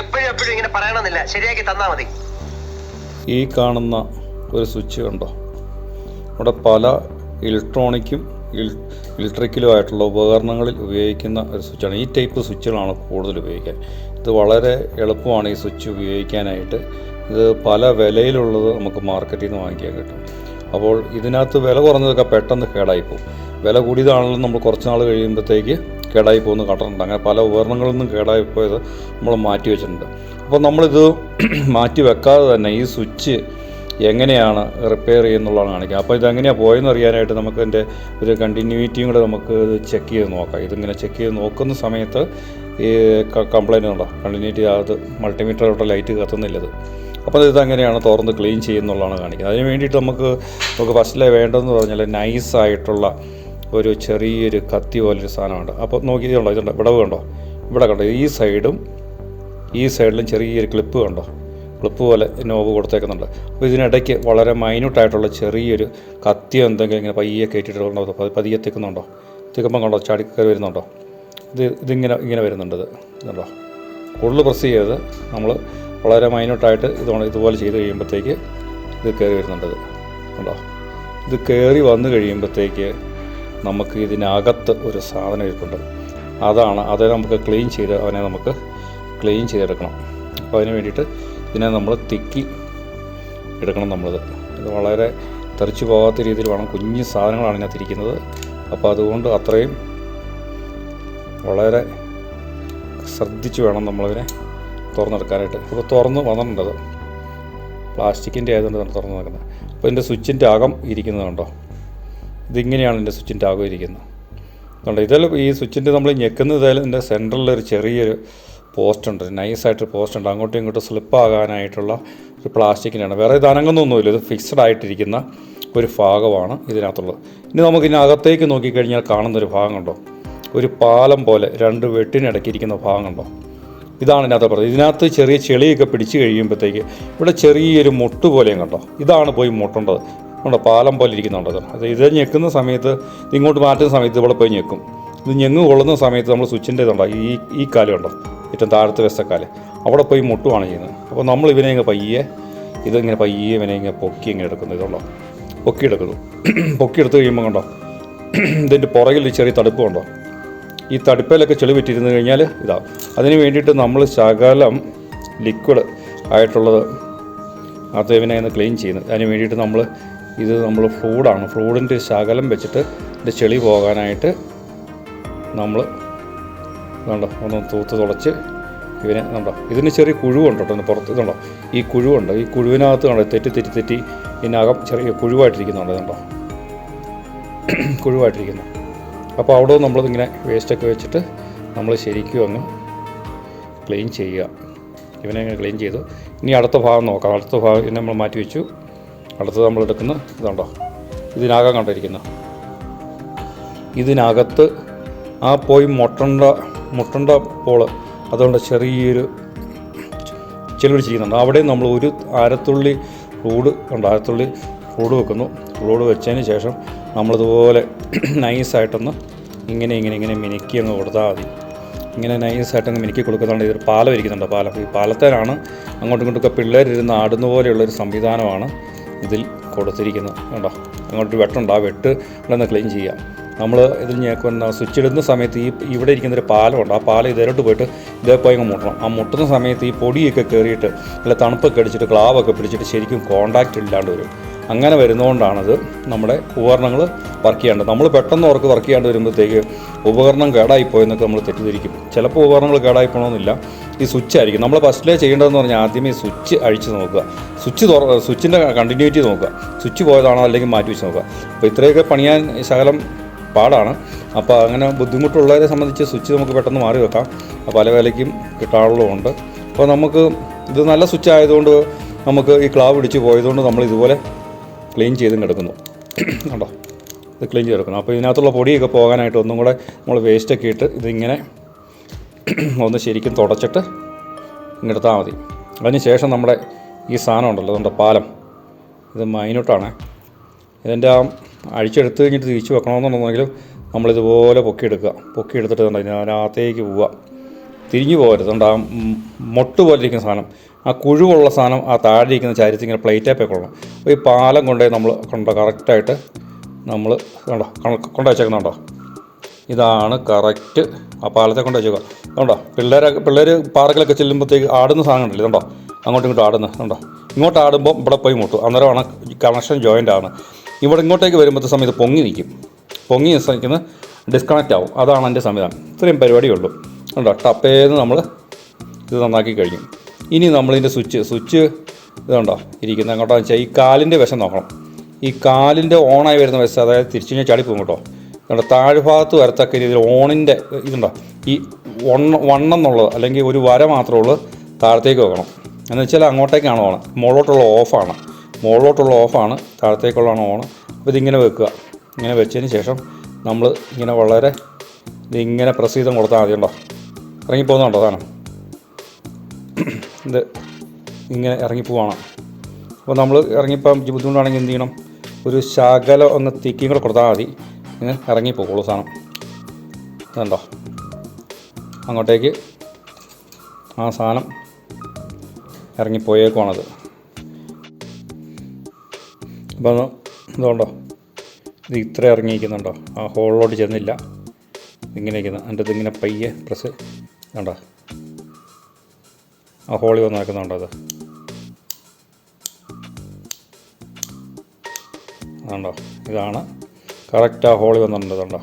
എപ്പോഴും ഇങ്ങനെ പറയണമെന്നില്ല. ശരിയാക്കി തന്നാ മതി. ഈ കാണുന്ന ഒരു സ്വിച്ച് കണ്ടോ? ഇവിടെ പല ഇലക്ട്രോണിക്കും ഇലക്ട്രിക്കലും ആയിട്ടുള്ള ഉപകരണങ്ങളിൽ ഉപയോഗിക്കുന്ന ഒരു സ്വിച്ചാണ്. ഈ ടൈപ്പ് സ്വിച്ചുകളാണ് കൂടുതൽ ഉപയോഗിക്കാൻ. ഇത് വളരെ എളുപ്പമാണ് ഈ സ്വിച്ച് ഉപയോഗിക്കാനായിട്ട്. ഇത് പല വിലയിലുള്ളത് നമുക്ക് മാർക്കറ്റിൽ നിന്ന് വാങ്ങിക്കാൻ കിട്ടും. അപ്പോൾ ഇതിനകത്ത് വില കുറഞ്ഞതൊക്കെ പെട്ടെന്ന് കേടായിപ്പോകും വില കൂടിയതാണെങ്കിലും നമ്മൾ കുറച്ച് നാൾ കഴിയുമ്പോഴത്തേക്ക് കേടായി പോകുന്ന കട്ടറുണ്ട് അങ്ങനെ പല ഉപകരണങ്ങളിൽ നിന്നും കേടായി പോയത് നമ്മൾ മാറ്റി വെച്ചിട്ടുണ്ട്. അപ്പോൾ നമ്മളിത് മാറ്റി വെക്കാതെ തന്നെ ഈ സ്വിച്ച് എങ്ങനെയാണ് റിപ്പയർ ചെയ്യുന്നുള്ളതാണ് കാണിക്കുക. അപ്പോൾ ഇതെങ്ങനെയാണ് പോയെന്ന് അറിയാനായിട്ട് നമുക്ക് ഇതിന്റെ ഒരു കണ്ടിന്യൂറ്റിയും കൂടെ നമുക്ക് ചെക്ക് ചെയ്ത് നോക്കാം. ഇതിങ്ങനെ ചെക്ക് ചെയ്ത് നോക്കുന്ന സമയത്ത് ഈ കംപ്ലൈന്റ് ഉണ്ടോ? കണ്ടിന്യൂറ്റി അത് മൾട്ടിമീറ്ററിലോട്ട് ലൈറ്റ് കത്തുന്നില്ലത് അപ്പോൾ ഇത് എങ്ങനെയാണ് തുറന്ന് ക്ലീൻ ചെയ്യുന്നുള്ളതാണ് കാണിക്കുന്നത്. അതിന് വേണ്ടിയിട്ട് നമുക്ക് നമുക്ക് ഫസ്റ്റിലെ വേണ്ടതെന്ന് പറഞ്ഞാൽ നൈസായിട്ടുള്ള ഒരു ചെറിയൊരു കത്തി പോലൊരു സാധനമുണ്ട്. അപ്പോൾ നോക്കി ഇതുണ്ടോ ഇതുണ്ട്. വിടവ് കണ്ടോ? ഇവിടെ കണ്ടോ? ഈ സൈഡും ഈ സൈഡിലും ചെറിയൊരു ക്ലിപ്പ് കണ്ടോ? ക്ലിപ്പ് പോലെ നോബ് കൊടുത്തേക്കുന്നുണ്ട്. അപ്പോൾ ഇതിനിടയ്ക്ക് വളരെ മൈന്യൂട്ടായിട്ടുള്ള ചെറിയൊരു കത്തി എന്തെങ്കിലും ഇങ്ങനെ പയ്യെ കയറ്റിയിട്ടുണ്ടോ അപ്പോൾ പതിയെ തിക്കുന്നുണ്ടോ? തിക്കുമ്പം കണ്ടോ? ചാടി കയറി വരുന്നുണ്ടോ? ഇത് ഇതിങ്ങനെ ഇങ്ങനെ വരുന്നുണ്ട് ഇത്. കണ്ടോ കൂടുതൽ പ്രസ് ചെയ്ത് നമ്മൾ വളരെ മൈന്യൂട്ടായിട്ട് ഇതുകൊണ്ട് ഇതുപോലെ ചെയ്ത് കഴിയുമ്പോഴത്തേക്ക് ഇത് കയറി വരുന്നുണ്ട് കണ്ടോ? ഇത് കയറി വന്നു കഴിയുമ്പോഴത്തേക്ക് നമുക്ക് ഇതിനകത്ത് ഒരു സാധനം ഇരിപ്പുണ്ട്. അതാണ് അത് നമുക്ക് ക്ലീൻ ചെയ്ത് അവനെ നമുക്ക് ക്ലീൻ ചെയ്തെടുക്കണം. അപ്പോൾ അതിന് വേണ്ടിയിട്ട് ഇതിനെ നമ്മൾ തിക്കി എടുക്കണം നമ്മളിത്. ഇത് വളരെ തെറിച്ചു പോകാത്ത രീതിയിൽ വേണം. കുഞ്ഞു സാധനങ്ങളാണ് ഇതിനകത്ത് ഇരിക്കുന്നത്. അപ്പോൾ അതുകൊണ്ട് അത്രയും വളരെ ശ്രദ്ധിച്ച് വേണം നമ്മളതിനെ തുറന്നെടുക്കാനായിട്ട്. ഇപ്പോൾ തുറന്ന് വന്നിട്ടുണ്ടത് പ്ലാസ്റ്റിക്കിന്റെ ആയതുകൊണ്ട് തുറന്ന് നടക്കുന്നത്. അപ്പോൾ ഇതിന്റെ സ്വിച്ചിന്റെ അകം ഇരിക്കുന്നത് കണ്ടോ? ഇതിങ്ങനെയാണ് എന്റെ സ്വിച്ചിന്റെ അകം ഇരിക്കുന്നത്. അതുകൊണ്ട് ഇതിൽ ഈ സ്വിച്ചിന്റെ നമ്മൾ ഞെക്കുന്നതായാലും ഇതിന്റെ സെന്ററിൽ ഒരു ചെറിയൊരു പോസ്റ്റ് ഉണ്ട് നൈസായിട്ട് പോസ്റ്റ് ഉണ്ട് അങ്ങോട്ടും ഇങ്ങോട്ടും സ്ലിപ്പ് ആകാനായിട്ടുള്ള ഒരു പ്ലാസ്റ്റിക്കിനാണ്. വേറെ ഇത് അനങ്ങുന്നൊന്നുമില്ല ഇത് ഫിക്സഡ് ആയിട്ടിരിക്കുന്ന ഒരു ഭാഗമാണ് ഇതിനകത്തുള്ളത്. ഇനി നമുക്ക് ഇതിനകത്തേക്ക് നോക്കിക്കഴിഞ്ഞാൽ കാണുന്നൊരു ഭാഗം കണ്ടോ ഒരു പാലം പോലെ രണ്ട് വെട്ടിനിടയ്ക്കിരിക്കുന്ന ഭാഗം കണ്ടോ ഇതാണ് ഇതിനകത്ത് പറയുന്നത് ഇതിനകത്ത് ചെറിയ ചെളിയൊക്കെ പിടിച്ച് കഴിയുമ്പോഴത്തേക്ക് ഇവിടെ ചെറിയൊരു മുട്ട് പോലെയും കണ്ടോ? ഇതാണ് പോയി മുട്ടേണ്ടത്. ഉണ്ടോ? പാലം പോലെ ഇരിക്കുന്നുണ്ടത് അത് ഇത് ഞെക്കുന്ന സമയത്ത് ഇങ്ങോട്ട് മാറ്റുന്ന സമയത്ത് ഇവിടെ പോയി ഞെക്കും. ഇത് ഞെങ്ങ് കൊള്ളുന്ന സമയത്ത് നമ്മൾ സ്വിച്ചിന്റെ ഇതുണ്ടോ? ഈ ഈ കാലം ഉണ്ടോ ഏറ്റവും താഴത്തെ വശക്കാൽ അവിടെ പോയി മുട്ടുവാണ് ചെയ്യുന്നത്. അപ്പോൾ നമ്മൾ ഇവനെ ഇങ്ങനെ പയ്യെ ഇതിങ്ങനെ പയ്യെ ഇവനെ ഇങ്ങനെ പൊക്കി ഇങ്ങനെ എടുക്കുന്നു. ഇതുണ്ടോ? പൊക്കിയെടുക്കുന്നു പൊക്കിയെടുത്ത് കഴിയുമ്പോൾ കണ്ടോ? ഇതിന്റെ പുറകിൽ ചെറിയ തടുപ്പ് കണ്ടോ? ഈ തടുപ്പയിലൊക്കെ ചെളി വിറ്റിരുന്ന് കഴിഞ്ഞാൽ ഇതാവും അതിന് വേണ്ടിയിട്ട് നമ്മൾ ശകലം ലിക്വിഡ് ആയിട്ടുള്ളത് അത് ഇവനെ ഒന്ന് ക്ലീൻ ചെയ്യുന്നത് അതിന് വേണ്ടിയിട്ട് നമ്മൾ ഇത് നമ്മൾ ഫ്ലൂഡാണ് ഫ്ലൂഡിന്റെ ശകലം വെച്ചിട്ട് ഇതിന്റെ ചെളി പോകാനായിട്ട് നമ്മൾ ഇതുണ്ടോ ഒന്ന് തൂത്ത് തുളച്ച് ഇവനെ ഇതുണ്ടോ ഇതിന് ചെറിയ കുഴുവുണ്ട് കേട്ടോ പുറത്ത് ഇതുണ്ടോ ഈ കുഴുവുണ്ട്. ഈ കുഴുവിനകത്ത് കണ്ടോ തെറ്റി തെറ്റി തെറ്റി ഇതിനകം ചെറിയ കുഴുവായിട്ടിരിക്കുന്നുണ്ട് ഇതുണ്ടോ കുഴുവായിട്ടിരിക്കുന്നു. അപ്പോൾ അവിടെ നമ്മളിതിങ്ങനെ വേസ്റ്റൊക്കെ വെച്ചിട്ട് നമ്മൾ ശരിക്കും അങ്ങ് ക്ലീൻ ചെയ്യുക. ഇവനെ ക്ലീൻ ചെയ്തു. ഇനി അടുത്ത ഭാഗം നോക്കാം. അടുത്ത ഭാഗം നമ്മൾ മാറ്റി വെച്ചു. അടുത്തത് നമ്മൾ എടുക്കുന്ന ഇതുണ്ടോ? ഇതിനകം കണ്ടിരിക്കുന്നു. ഇതിനകത്ത് ആ പോയി മുട്ടണ്ട മുട്ടണ്ട പോൾ അതുകൊണ്ട് ചെറിയൊരു ചെലവ് ചെയ്യുന്നുണ്ട് അവിടെ നമ്മൾ ഒരു ആരത്തുള്ളി റോഡ് ഉണ്ട്. ആരത്തുള്ളി റോഡ് വെക്കുന്നു. റോഡ് വെച്ചതിന് ശേഷം നമ്മളിതുപോലെ നൈസായിട്ടൊന്ന് ഇങ്ങനെ ഇങ്ങനെ ഇങ്ങനെ മിനുക്കി അങ്ങ് കൊടുത്താൽ മതി. ഇങ്ങനെ നൈസായിട്ടങ്ങ് മിനുക്കി കൊടുക്കുന്നുണ്ട് ഇതൊരു പാലം ഇരിക്കുന്നുണ്ട്. പാലം. ഈ പാലത്തേനാണ് അങ്ങോട്ടും ഇങ്ങോട്ടൊക്കെ പിള്ളേരിരുന്ന് ആടുന്ന പോലെയുള്ളൊരു സംവിധാനമാണ് ഇതിൽ കൊടുത്തിരിക്കുന്നത് കണ്ടോ? അങ്ങോട്ടൊരു വെട്ടുണ്ട്. ആ വെട്ട് ഒന്ന് ക്ലീൻ ചെയ്യാം. നമ്മൾ ഇതിൽ ഞെക്കുന്ന സ്വിച്ച് ഇടുന്ന സമയത്ത് ഈ ഇവിടെ ഇരിക്കുന്നൊരു പാലമുണ്ട്. ആ പാലം ഇതിലോട്ട് പോയിട്ട് ഇതേ പോയി അങ്ങ് മുട്ടണം. ആ മുട്ടുന്ന സമയത്ത് ഈ പൊടിയൊക്കെ കയറിയിട്ട് നല്ല തണുപ്പൊക്കെ അടിച്ചിട്ട് ക്ലാവൊക്കെ പിടിച്ചിട്ട് ശരിക്കും കോണ്ടാക്റ്റ് ഇല്ലാണ്ട് വരും. അങ്ങനെ വരുന്നതുകൊണ്ടാണത് നമ്മുടെ ഉപകരണങ്ങൾ വർക്ക് ചെയ്യേണ്ടത്. നമ്മൾ പെട്ടെന്ന് അവർക്ക് വർക്ക് ചെയ്യാണ്ട് വരുമ്പോഴത്തേക്ക് ഉപകരണം കേടായിപ്പോയെന്നൊക്കെ നമ്മൾ തെറ്റിദ്ധരിക്കും. ചിലപ്പോൾ ഉപകരണങ്ങൾ കേടായി പോകണമെന്നില്ല ഈ സ്വിച്ച് ആയിരിക്കും. നമ്മൾ ഫസ്റ്റിലേ ചെയ്യേണ്ടതെന്ന് പറഞ്ഞാൽ ആദ്യമേ സ്വിച്ച് അഴിച്ച് നോക്കുക. സ്വിച്ച് തുറ സ്വിച്ചിന്റെ കണ്ടിന്യൂറ്റി നോക്കുക. സ്വിച്ച് പോയതാണോ അല്ലെങ്കിൽ മാറ്റി വെച്ച് നോക്കുക. അപ്പോൾ ഇത്രയൊക്കെ പണിയാൻ ശകലം പാടാണ്. അപ്പോൾ അങ്ങനെ ബുദ്ധിമുട്ടുള്ളവരെ സംബന്ധിച്ച് സ്വിച്ച് നമുക്ക് പെട്ടെന്ന് മാറി വെക്കാം. പല വിലയ്ക്കും കിട്ടാറുള്ളതുകൊണ്ട് അപ്പോൾ നമുക്ക് ഇത് നല്ല സ്വിച്ച് ആയതുകൊണ്ട് നമുക്ക് ഈ ക്ലാവ് പിടിച്ച് പോയതുകൊണ്ട് നമ്മൾ ഇതുപോലെ ക്ലീൻ ചെയ്തും കിടക്കുന്നു. കണ്ടോ? ഇത് ക്ലീൻ ചെയ്ത് കിടക്കുന്നു. അപ്പോൾ ഇതിനകത്തുള്ള പൊടിയൊക്കെ പോകാനായിട്ട് ഒന്നും കൂടെ നമ്മൾ വേസ്റ്റൊക്കെ ഇട്ട് ഇതിങ്ങനെ ഒന്ന് ശരിക്കും തുടച്ചിട്ട് ഇങ്ങെടുത്താൽ മതി. അതിന് ശേഷം നമ്മുടെ ഈ സാധനം ഉണ്ടല്ലോ അതുകൊണ്ട് പാലം. ഇത് മൈനോട്ടാണ്. ഇതിന്റെ ആ അഴിച്ചെടുത്ത് കഴിഞ്ഞിട്ട് തിരിച്ച് വെക്കണമെന്നുണ്ടെങ്കിലും നമ്മളിതുപോലെ പൊക്കിയെടുക്കുക. പൊക്കിയെടുത്തിട്ട് ഇതിനകത്തേക്ക് പോവുക. തിരിഞ്ഞു പോകരുത്. ആ മൊട്ട് പോലെ ഇരിക്കുന്ന സാധനം. ആ കുഴുവുള്ള സാധനം ആ താഴെ ഇരിക്കുന്ന ചരിച്ച് ഇങ്ങനെ പ്ലേറ്റേ കൊള്ളണം. അപ്പോൾ ഈ പാലം കൊണ്ടുപോയി നമ്മൾ കണ്ടോ കറക്റ്റായിട്ട് നമ്മൾ കണ്ടോ കൊണ്ടു വെച്ചേക്കുന്നുണ്ടോ? ഇതാണ് കറക്റ്റ് ആ പാലത്തെ കൊണ്ട് വെച്ചേക്കുക കണ്ടോ പിള്ളേരെ പിള്ളേർ പാർക്കിലൊക്കെ ചെല്ലുമ്പോഴത്തേക്ക് ആടുന്ന സാധനം ഉണ്ടല്ലോ ഇതുണ്ടോ അങ്ങോട്ടും ഇങ്ങോട്ടും ആടുന്ന കണ്ടോ? ഇങ്ങോട്ട് ആടുമ്പോൾ ഇവിടെ പോയി മുട്ടും. അന്നേരമാണ് കണക്ഷൻ ജോയിന്റ് ആണ്. ഇവിടെ ഇങ്ങോട്ടേക്ക് വരുമ്പോഴത്തെ സമയത്ത് പൊങ്ങി നിൽക്കും പൊങ്ങി നിൽക്കുന്ന ഡിസ്കണക്റ്റ് ആവും. അതാണ് എന്റെ സംവിധാനം. ഇത്രയും പരിപാടിയുള്ളൂ കണ്ടോ ടപ്പേന്ന് നമ്മൾ ഇത് നന്നാക്കി കഴിഞ്ഞു. ഇനി നമ്മളിതിന്റെ സ്വിച്ച് സ്വിച്ച് ഇതുണ്ടോ? ഇരിക്കുന്നത് അങ്ങോട്ടോ വെച്ചാൽ ഈ കാലിന്റെ വശം നോക്കണം. ഈ കാലിന്റെ ഓണായി വരുന്ന വശം അതായത് തിരിച്ചു കഴിഞ്ഞാൽ ചാടി പോകും കേട്ടോ. നമ്മുടെ താഴ്ഭാഗത്ത് വരത്തക്ക രീതിയിൽ ഓണിന്റെ ഇതുണ്ടോ? ഈ വണ്ണ വണ്ണം എന്നുള്ളത് അല്ലെങ്കിൽ ഒരു വര മാത്രമേ ഉള്ളൂ താഴത്തേക്ക് വെക്കണം. എന്ന് വെച്ചാൽ അങ്ങോട്ടേക്കാണ് ഓൺ മുകളിലോട്ടുള്ള ഓഫാണ്. മുകളിലോട്ടുള്ള ഓഫാണ് താഴത്തേക്കുള്ളതാണ് ഓൺ അപ്പോൾ ഇതിങ്ങനെ വെക്കുക. ഇങ്ങനെ വെച്ചതിന് ശേഷം നമ്മൾ ഇങ്ങനെ വളരെ ഇതിങ്ങനെ പ്രസീതം കൊടുത്താൽ മതി ഉണ്ടോ ഇറങ്ങിപ്പോകുന്നുണ്ടോ സാധനം? ഇത് ഇങ്ങനെ ഇറങ്ങിപ്പോവാണ് അപ്പോൾ നമ്മൾ ഇറങ്ങിപ്പം ബുദ്ധിമുട്ടാണെങ്കിൽ എന്ത് ചെയ്യണം? ഒരു ശകല ഒന്ന് തിക്കിയും കൂടെ കൊടുത്താൽ മതി. ഇങ്ങനെ ഇറങ്ങിപ്പോകുള്ളൂ സാധനം. ഇതുണ്ടോ? അങ്ങോട്ടേക്ക് ആ സാധനം ഇറങ്ങിപ്പോയേക്കുവാണത്. അപ്പോൾ ഇതുണ്ടോ? ഇത് ഇത്ര ഇറങ്ങിയിരിക്കുന്നുണ്ടോ? ആ ഹോളിലോട്ട് ചെന്നില്ല. ഇങ്ങനെ ഇരിക്കുന്നത് എന്റെ ഇതിങ്ങനെ പയ്യെ പ്രസ് കണ്ടോ ആ ഹോളി വന്ന് നടക്കുന്നുണ്ടോ അത്? ഇതാണ്. കറക്റ്റ് ആ ഹോളി വന്നിട്ടുണ്ട്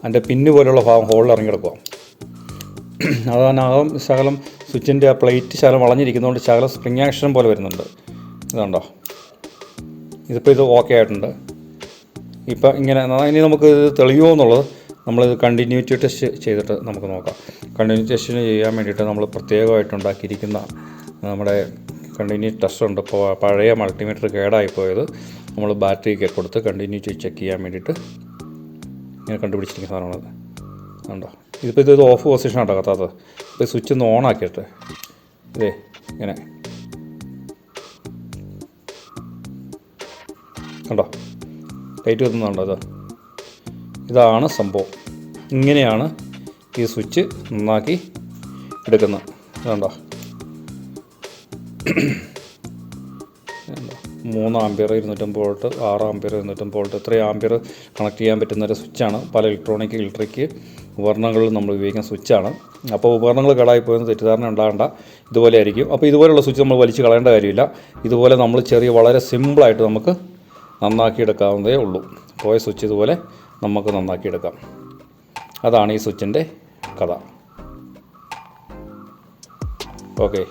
അതിന്റെ പിന്ന് പോലെയുള്ള ഭാഗം ഹോളിൽ ഇറങ്ങി കിടക്കുക. അതിനകം ശകലം സ്വിച്ചിന്റെ ആ പ്ലേറ്റ് ശകലം വളഞ്ഞിരിക്കുന്നതുകൊണ്ട് ശകലം സ്പ്രിങ് ആക്ഷൻ പോലെ വരുന്നുണ്ട്. ഇതുണ്ടോ ഇതിപ്പോൾ ഇത് ഓക്കെ ആയിട്ടുണ്ട്. ഇപ്പം ഇങ്ങനെ ഇനി നമുക്ക് ഇത് തെളിയുമോ എന്നുള്ളത് നമ്മളിത് കണ്ടിന്യൂറ്റി ടെസ്റ്റ് ചെയ്തിട്ട് നമുക്ക് നോക്കാം. കണ്ടിന്യൂ ടെസ്റ്റിന് ചെയ്യാൻ വേണ്ടിയിട്ട് നമ്മൾ പ്രത്യേകമായിട്ട് ഉണ്ടാക്കിയിരിക്കുന്ന നമ്മുടെ കണ്ടിന്യൂ ടെസ്റ്റ് ഉണ്ട്. ഇപ്പോൾ പഴയ മൾട്ടിമീറ്റർ കേടായി പോയത്. നമ്മൾ ബാറ്ററിയൊക്കെ കൊടുത്ത് കണ്ടിന്യൂറ്റി ചെക്ക് ചെയ്യാൻ വേണ്ടിയിട്ട് ഇങ്ങനെ കണ്ടുപിടിച്ചിരിക്കുന്ന സാധനമാണത് ഉണ്ടോ ഇതിപ്പോൾ ഇത് ഓഫ് പൊസിഷൻ ഉണ്ടോ കത്താത്തത്. ഇപ്പോൾ സ്വിച്ച് ഒന്ന് ഓൺ ആക്കിയിട്ട് ഇതേ ഇങ്ങനെ. കണ്ടോ? ലൈറ്റ് കത്തുന്നുണ്ടോ ഇത്? ഇതാണ് സംഭവം. ഇങ്ങനെയാണ് ഈ സ്വിച്ച് നന്നാക്കി എടുക്കുന്നത്. വേണ്ട? മൂന്ന് ആംബിയർ ഇരുന്നൂറ്റമ്പത് വോൾട്ട് ആറ് ആംബിയർ ഇരുന്നൂറ്റമ്പത് വോൾട്ട്. ഇത്രയും ആംബിയർ കണക്ട് ചെയ്യാൻ പറ്റുന്ന ഒരു സ്വിച്ചാണ്. പല ഇലക്ട്രോണിക് ഇലക്ട്രിക് ഉപകരണങ്ങളിൽ നമ്മൾ ഉപയോഗിക്കുന്ന സ്വിച്ചാണ്. അപ്പോൾ ഉപകരണങ്ങൾ കേടായി പോയെന്ന് തെറ്റിദ്ധാരണ ഉണ്ടാകേണ്ട. ഇതുപോലെ ആയിരിക്കും. അപ്പോൾ ഇതുപോലെയുള്ള സ്വിച്ച് നമ്മൾ വലിച്ചു കളയേണ്ട കാര്യമില്ല. ഇതുപോലെ നമ്മൾ ചെറിയ വളരെ സിമ്പിളായിട്ട് നമുക്ക് നന്നാക്കി നന്നാക്കിയെടുക്കാവുന്നതേ ഉള്ളൂ. പോയ സ്വിച്ച് ഇതുപോലെ നമുക്ക് നന്നാക്കിയെടുക്കാം. അതാണ് ഈ സ്വിച്ചിന്റെ കഥ. ഓക്കെ.